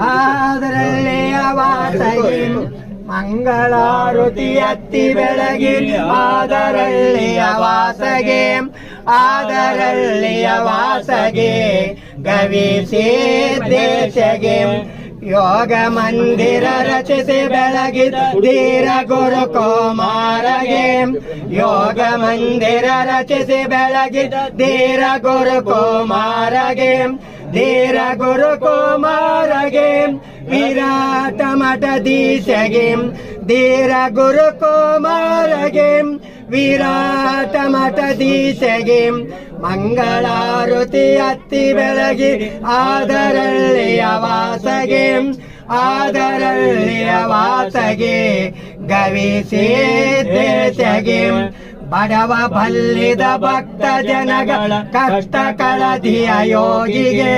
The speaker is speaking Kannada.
ಅದರಲ್ಲಿ ವಾಸಗೆ ಮಂಗಳಾರುತಿ ಅತ್ತಿ ಬೆಳಗಿ ಅದರಲ್ಲಿ ಅವಾಸಗೆ ಅದರಲ್ಲಿಯ ವಾಸಗೆ ಗವಿಸಿ ದೇಶಗೆ ಯೋಗ ಮಂದಿರ ರಚಿಸಿ ಬೆಳಗಿದ ಧೀರ ಗುರು ಕುಮಾರಗೆ. ಯೋಗ ಮಂದಿರ ರಚಿಸಿ ಬೆಳಗಿದ ಧೀರ ಗುರು ಕುಮಾರಗೆ. ಧೀರ ಗುರು ಕುಮಾರಗೆ ವಿರಾಟ ಮಠದೀಶಗೆ ಧೀರ ಗುರು ಕುಮಾರಗೆ ವಿರಾಟ ಮಠದೀಶಗೆ ಮಂಗಳಾರುತಿ ಅತ್ತಿ ಬೆಳಗಿ ಅದರಲ್ಲಿಯ ವಾಸಗೆ ಅದರಲ್ಲಿಯ ವಾಸಗೆ ಗವಿಸಿ ದೇಶಗೆ ಬಡವ ಬಲ್ಲಿದ ಭಕ್ತ ಜನಗಳ ಕಷ್ಟ ಕಳದಿಯ ಯೋಗಿಗೆ.